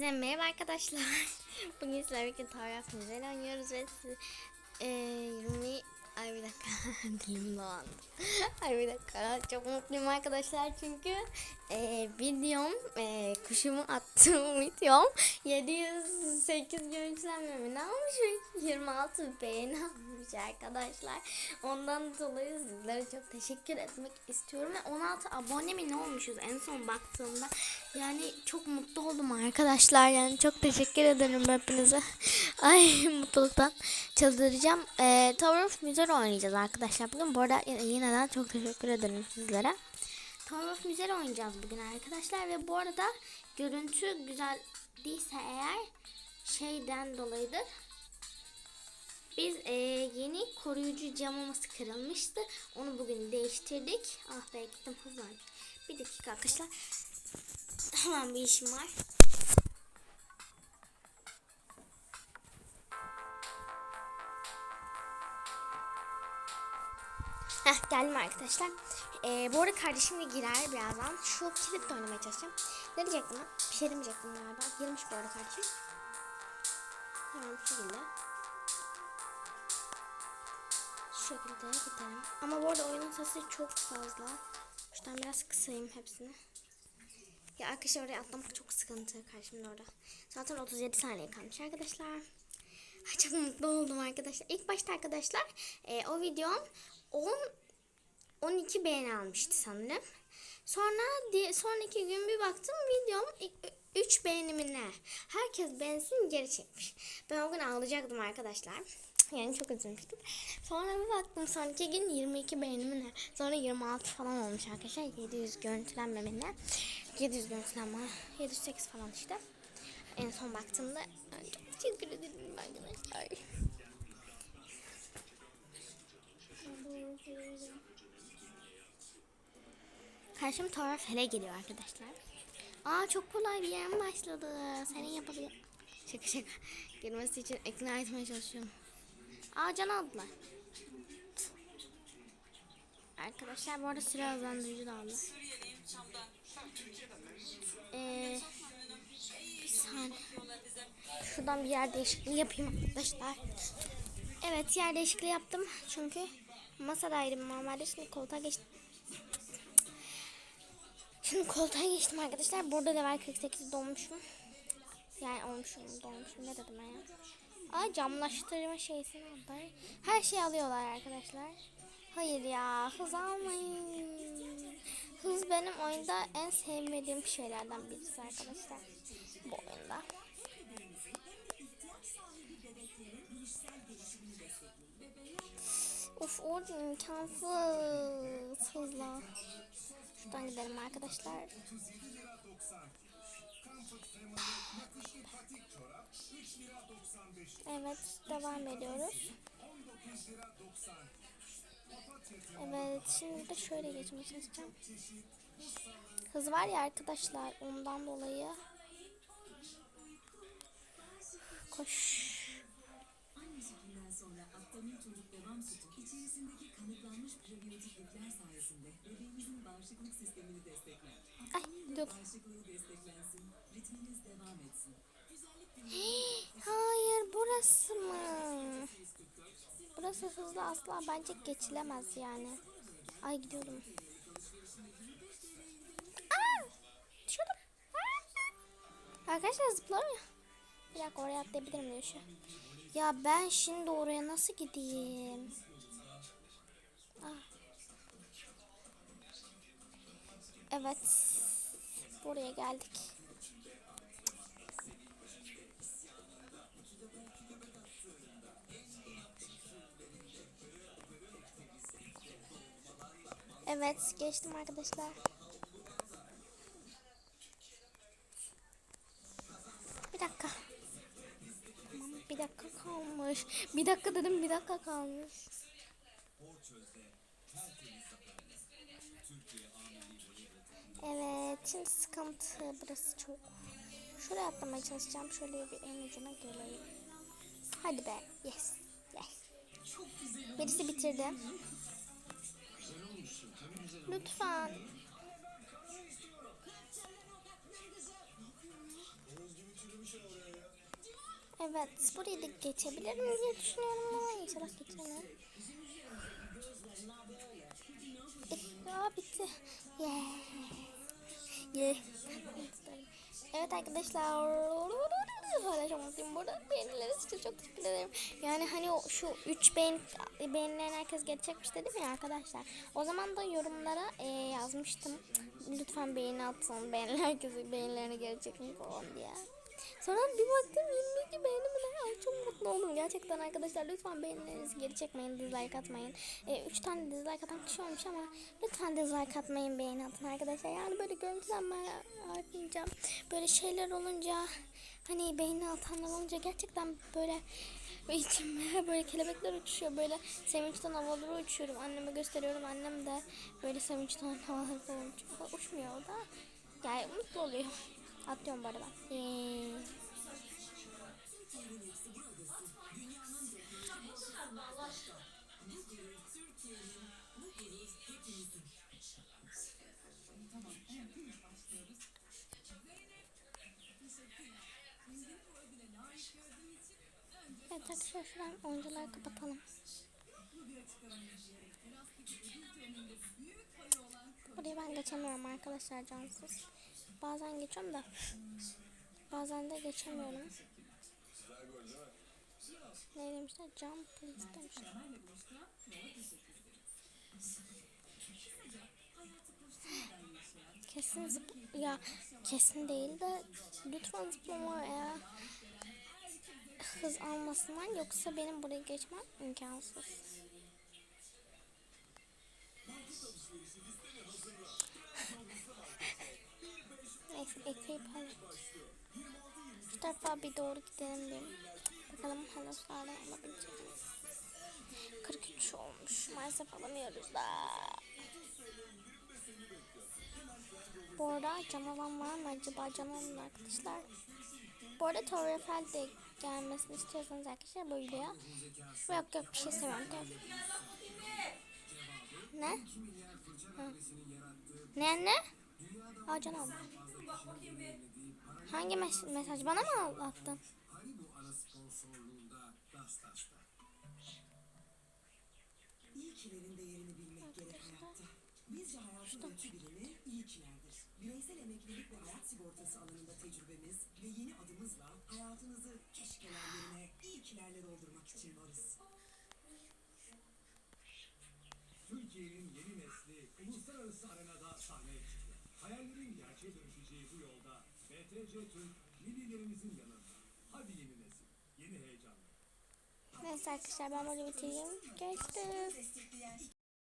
Hepinize merhaba arkadaşlar. Bugün sizlerle birlikte taraf güzel oynuyoruz ve siz, e, 20 ay bir dakika dilim dolandı. ay bir dakika çok mutluyum arkadaşlar çünkü e, videom e, kuşumu attığım videom 708 görüntülenme mi ne almış 26 beğeni almış arkadaşlar. Ondan dolayı sizlere çok teşekkür etmek istiyorum ve 16 abone mi ne olmuşuz en son baktığımda. Yani çok mutlu oldum arkadaşlar. Yani çok teşekkür ederim hepinize. Ay mutluluktan çıldıracağım. Ee, Tower of Müzer oynayacağız arkadaşlar. Bugün bu arada yineden çok teşekkür ederim sizlere. Tower of Müzer oynayacağız bugün arkadaşlar. Ve bu arada görüntü güzel değilse eğer şeyden dolayıdır. Biz e, yeni koruyucu camımız kırılmıştı. Onu bugün değiştirdik. Ah be gittim hızlandım. Bir dakika arkadaşlar. Hemen bir işim var. Heh geldim arkadaşlar. Ee, bu arada kardeşim de girer birazdan. Şu kilitle oynamaya çalışacağım. Ne diyecektim ben? Bir şey demeyecektim galiba. Girmiş bu arada kardeşim. Hemen bu şekilde. Şu şekilde gidelim. Ama bu arada oyunun sesi çok fazla. Şuradan biraz kısayım hepsini. Ya arkadaşlar oraya atlamak çok sıkıntı karşımda orada. Zaten 37 saniye kalmış arkadaşlar. Ay, çok mutlu oldum arkadaşlar. İlk başta arkadaşlar e, o videom 10 12 beğeni almıştı sanırım. Sonra sonraki gün bir baktım videom 3 beğenimi ne? Herkes beğensin geri çekmiş. Ben o gün ağlayacaktım arkadaşlar. Yani çok üzülmüştüm. Sonra bir baktım sonraki gün 22 beğenimi ne? Sonra 26 falan olmuş arkadaşlar. 700 görüntülenmeme ne? 700 görüntülenme 708 falan işte. En son baktığımda çok teşekkür ederim arkadaşlar. Karşım taraf hele geliyor arkadaşlar. Aa çok kolay bir yer başladı. Senin yapabilir. Şaka şaka. Girmesi için ikna etmeye çalışıyorum. Aa can aldılar. Arkadaşlar bu arada süre hızlandırıcı da aldı. Ee, bir saniye. Şuradan bir yer değişikliği yapayım arkadaşlar. Evet yer değişikliği yaptım. Çünkü masadaydım normalde şimdi koltuğa geçtim. Şimdi koltuğa geçtim arkadaşlar. Burada level 48 dolmuşum. Yani olmuşum, dolmuşum. Ne dedim ya? Aa camlaştırma şeysini aldılar. Her şeyi alıyorlar arkadaşlar. Hayır ya hız almayın. Hız benim oyunda en sevmediğim şeylerden birisi arkadaşlar. Bu oyunda. Of orada imkansız hızla. Şuradan gidelim arkadaşlar. Evet devam ediyoruz. Evet şimdi de şöyle geçmeye çalışacağım. Hız var ya arkadaşlar ondan dolayı. Koş. Aynı şekilden sonra aktarım çocuk devam sütü içerisindeki kanıtlanmış prebiyotiklikler sayesinde bebeğimizin bağışıklık sistemini destekler. Ay dur. Bağışıklığı desteklensin, ritminiz devam etsin. Hayır burası mı? Burası hızlı asla bence geçilemez yani. Ay gidiyorum. Aa! Düşüyordum. Arkadaşlar zıplamıyor. Bir dakika oraya atlayabilirim diyor şu. Ya ben şimdi oraya nasıl gideyim? Ah. Evet. Buraya geldik. Evet geçtim arkadaşlar. Bir dakika. Tamam bir dakika kalmış. Bir dakika dedim bir dakika kalmış. Evet şimdi sıkıntı burası çok. Şuraya atlamaya çalışacağım. Şöyle bir en ucuna geleyim. Hadi be. Yes. Yes. Birisi bitirdi. Lütfen. Evet burayı da geçebilirim diye düşünüyorum ama inşallah geçemem. Eh, Aa bitti. Yeah. Evet arkadaşlar. Mutluyum burada. Beğenileriniz için çok teşekkür ederim. Yani hani o şu 3 beğen beğenilen herkes geçecekmiş dedim ya arkadaşlar. O zaman da yorumlara e, yazmıştım. Lütfen beğeni atın. Beğenilen herkese beğenilerini gelecek mi falan diye. Sonra bir baktım 22 beğeni mi? Ay çok mutlu oldum. Gerçekten arkadaşlar lütfen beğenilerinizi geri çekmeyin. Dislike atmayın. 3 tane dislike atan kişi olmuş ama lütfen dislike atmayın. Beğeni atın arkadaşlar. Yani böyle görüntülenme atmayacağım. Böyle şeyler olunca hani beğeni atanlar olunca gerçekten böyle ve içime böyle kelebekler uçuşuyor. Böyle sevinçten havalara uçuyorum. Anneme gösteriyorum. Annem de böyle sevinçten havalara uçuyor. Uçmuyor da. Yani mutlu oluyor. Atlıyorum bu arada. Yay. Evet arkadaşlar şuradan oyuncuları kapatalım. Burayı ben geçemiyorum arkadaşlar cansız. Bazen geçiyorum da bazen de geçemiyorum. Ne demişler? Jump please demişler. Kesin ya kesin değil de lütfen zıplama ya hız almasından yoksa benim buraya geçmem imkansız. Neyse ekleyip hadi. Şu tarafa bir doğru gidelim diyelim. Bakalım haloslardan alabilecek miyiz? 43 olmuş. Maalesef alamıyoruz da. Bu arada can alan var mı acaba can alan arkadaşlar? Bu arada Torre Eiffel de gelmesini istiyorsanız arkadaşlar bu videoya. Yok yok bir şey sevmem. Ne? Ne ne? Aa can aldım. Hangi mes- mesaj bana mı attın? İyi kilerin bilmek gerek hayatta. Bizce hayatın ölçü birimi iyi. Bireysel emeklilik ve hayat sigortası alanında tecrübemiz ve yeni adımızla hayatınızı keşkeler yerine doldurmak için varız. Türkiye'nin yeni nesli uluslararası arenada sahneye çıktı. Hayallerin gerçeğe dönüşeceği bu yolda BTC Türk millilerimizin yanında. Hadi yeni nesil, yeni heyecanlar. Neyse arkadaşlar ben böyle bitireyim. Görüşürüz.